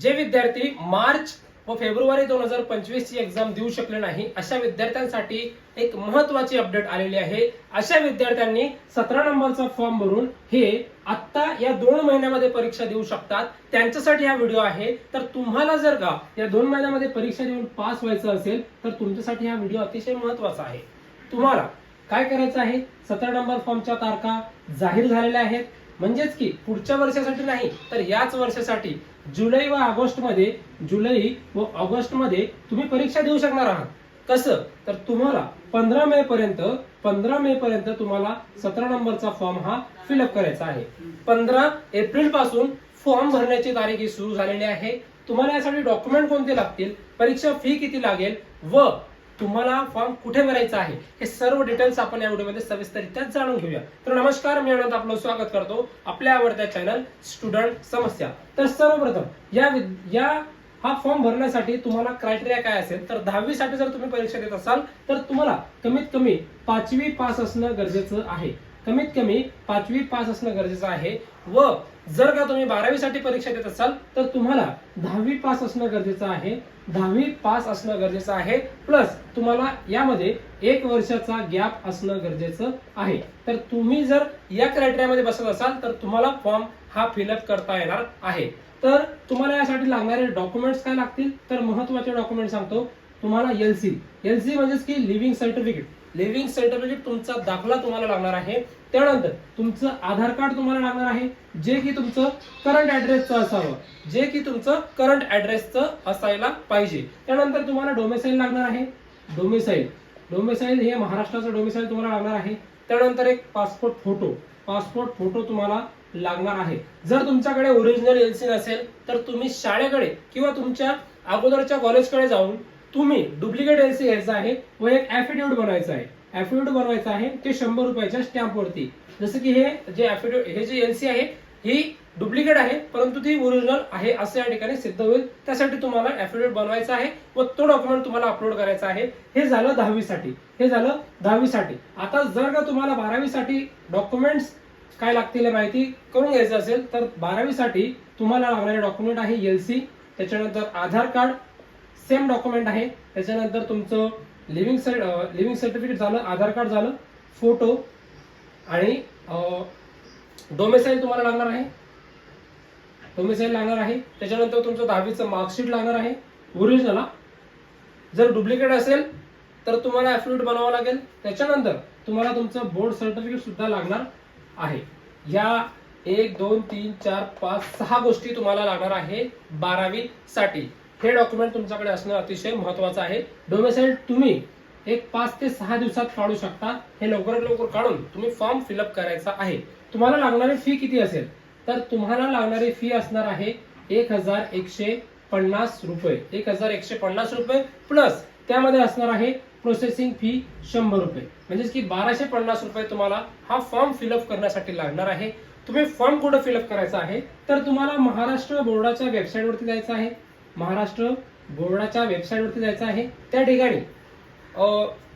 जे विद्यार्थी मार्च व फेब्रुवारी दोन हजार पंचवीस ची एक्झाम देऊ शकले नाही अशा विद्यार्थ्यांसाठी एक महत्वाची अपडेट आलेली आहे. अशा विद्यार्थ्यांनी सतरा नंबरचा फॉर्म भरून हे आत्ता या दोन महिन्यामध्ये परीक्षा देऊ शकतात. त्यांच्यासाठी हा व्हिडिओ आहे. तर तुम्हाला जर का या दोन महिन्यामध्ये परीक्षा देऊन पास व्हायचं असेल तर तुमच्यासाठी हा व्हिडिओ अतिशय महत्त्वाचा आहे. तुम्हाला काय करायचं आहे? सतरा नंबर फॉर्मच्या तारखा जाहीर झालेल्या आहेत. म्हणजेच की पुढच्या वर्षासाठी नाही तर याच वर्षासाठी जुलै व ऑगस्टमध्ये जुलै व ऑगस्टमध्ये तुम्ही परीक्षा देऊ शकणार आहात. कसं? तर तुम्हाला पंधरा मे पर्यंत पंधरा मे पर्यंत तुम्हाला सतरा नंबरचा फॉर्म हा फिलअप करायचा आहे. पंधरा एप्रिलपासून फॉर्म भरण्याची तारीख ही सुरू झालेली आहे. तुम्हाला यासाठी डॉक्युमेंट कोणते लागतील? परीक्षा फी किती लागेल? व तुम्हाला फॉर्म कुठे भरायचा आहे हे सर्व डिटेल्स आपण या व्हिडिओमध्ये सविस्तरित्या जाणून घेऊया. तर नमस्कार मी आनंद आपलं स्वागत करतो आपल्या आवडत्या चॅनल स्टुडंट समस्या. तर सर्वप्रथम या या हा फॉर्म भरण्यासाठी तुम्हाला क्रायटेरिया काय असेल? तर दहावीसाठी जर तुम्ही परीक्षा देत असाल तर तुम्हाला कमीत कमी पाचवी पास असणं गरजेचं आहे. कमीत कमी पाचवी पास असणं गरजेचं आहे. व जर का तुम्ही बारावीसाठी परीक्षा देत असाल तर तुम्हाला दहावी पास असणं गरजेचं आहे. दहावी पास असणं गरजेचं आहे. प्लस तुम्हाला यामध्ये एक वर्षाचा गॅप असणं गरजेचं आहे. तर तुम्ही जर या क्रायटेरियामध्ये बसत असाल तर तुम्हाला फॉर्म हा फिलअप करता येणार आहे. तर तुम्हाला यासाठी लागणारे डॉक्युमेंट्स काय लागतील? तर महत्त्वाचे डॉक्युमेंट सांगतो. तुम्हाला एलसी एलसी म्हणजेच की लिव्हिंग सर्टिफिकेट. लिव्हिंग सर्टिफिकेट तुमचा दाखला तुम्हाला लागणार आहे. त्यानंतर तुमचं आधार कार्ड तुम्हाला लागणार आहे. जे की तुमचं करंट ऍड्रेसचं असावं. जे की तुमचं करंट ऍड्रेसचं असायला पाहिजे. त्यानंतर तुम्हाला डोमेसाईल लागणार आहे. डोमेसाईल डोमेसाईल हे महाराष्ट्राचं डोमेसाईल तुम्हाला लागणार आहे. त्यानंतर एक पासपोर्ट फोटो पासपोर्ट फोटो तुम्हाला लागणार आहे. जर तुमच्याकडे ओरिजिनल एलसी नसेल तर तुम्ही शाळेकडे किंवा तुमच्या अगोदरच्या कॉलेजकडे जाऊन तुम्ही डुप्लिकेट एलसी घ्यायचं आहे व एक ऍफिडेविट बनायचं आहे. ऍफिडेविट बनवायचं आहे ते शंभर रुपयाच्या स्टॅम्प वरती. जसं की हे जे ऍफिडेविट हे जे एलसी आहे ही डुप्लिकेट आहे परंतु ती ओरिजिनल आहे असं या ठिकाणी सिद्ध होईल. त्यासाठी तुम्हाला ऍफिडेविट बनवायचा आहे व तो डॉक्युमेंट तुम्हाला अपलोड करायचा आहे. हे झालं दहावीसाठी. हे झालं दहावीसाठी. आता जर का तुम्हाला बारावीसाठी डॉक्युमेंट्स काय लागतील माहिती करून घ्यायचं असेल तर बारावीसाठी तुम्हाला लागणारे डॉक्युमेंट आहे एलसी त्याच्यानंतर आधार कार्ड सेम डॉक्युमेंट आहे. त्याच्यानंतर तुमचं लिव्हिंग लिव्हिंग सर्टिफिकेट झालं आधार कार्ड झालं फोटो आणि डोमेसाईल तुम्हाला लागणार आहे. डोमेसाईल लागणार आहे. त्याच्यानंतर तुमचं दहावीचं मार्कशीट लागणार आहे. ओरिजिनल जर डुप्लिकेट असेल तर तुम्हाला ऍफिडेविट बनावं लागेल. त्याच्यानंतर तुम्हाला तुमचं बोर्ड सर्टिफिकेट सुद्धा लागणार आहे. या एक दोन तीन चार पाच सहा गोष्टी तुम्हाला लागणार आहे बारावी साठी हे डॉक्युमेंट तुमच्याकडे असणं अतिशय महत्वाचं आहे. डोमेसाईल तुम्ही एक पाच ते सहा दिवसात काढू शकता. हे लवकरात लवकर काढून तुम्ही फॉर्म फिलअप करायचा आहे. तुम्हाला लागणारी फी किती असेल? तर तुम्हाला लागणारी फी असणार आहे एक हजार एकशे पन्नास रुपये. एक हजार एकशे पन्नास रुपये प्लस त्यामध्ये असणार आहे प्रोसेसिंग फी शंभर रुपये. म्हणजेच की बाराशे पन्नास रुपये तुम्हाला हा फॉर्म फिलअप करण्यासाठी लागणार आहे. तुम्ही फॉर्म कुठं फिलअप करायचा आहे? तर तुम्हाला महाराष्ट्र बोर्डाच्या वेबसाईटवरती जायचं आहे. महाराष्ट्र बोर्डाच्या वेबसाईटवरती जायचं आहे. त्या ठिकाणी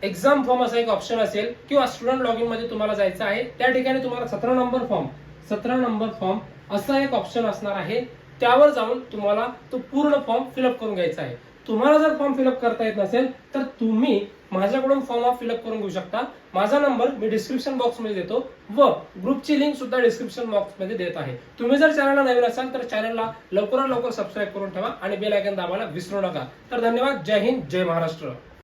एक्झाम फॉर्म असा एक ऑप्शन असेल किंवा स्टुडंट लॉगमध्ये तुम्हाला जायचं आहे. त्या ठिकाणी तुम्हाला सतरा नंबर फॉर्म सतरा नंबर फॉर्म असा एक ऑप्शन असणार आहे. त्यावर जाऊन तुम्हाला तो पूर्ण फॉर्म फिलअप करून घ्यायचा आहे. तुम्हाला जर फॉर्म फिलअप करता येत नसेल तर तुम्ही माझ्याकडून फॉर्म ऑफ फिलअप करून घेऊ शकता. माझा नंबर मी डिस्क्रिप्शन बॉक्समध्ये देतो व ग्रुपची लिंक सुद्धा डिस्क्रिप्शन बॉक्समध्ये देत आहे. तुम्ही जर चॅनलला नवीन असाल तर चॅनलला लवकरात लवकर सबस्क्राईब करून ठेवा आणि बेल आयकन दाबायला विसरू नका. तर धन्यवाद. जय हिंद. जय महाराष्ट्र.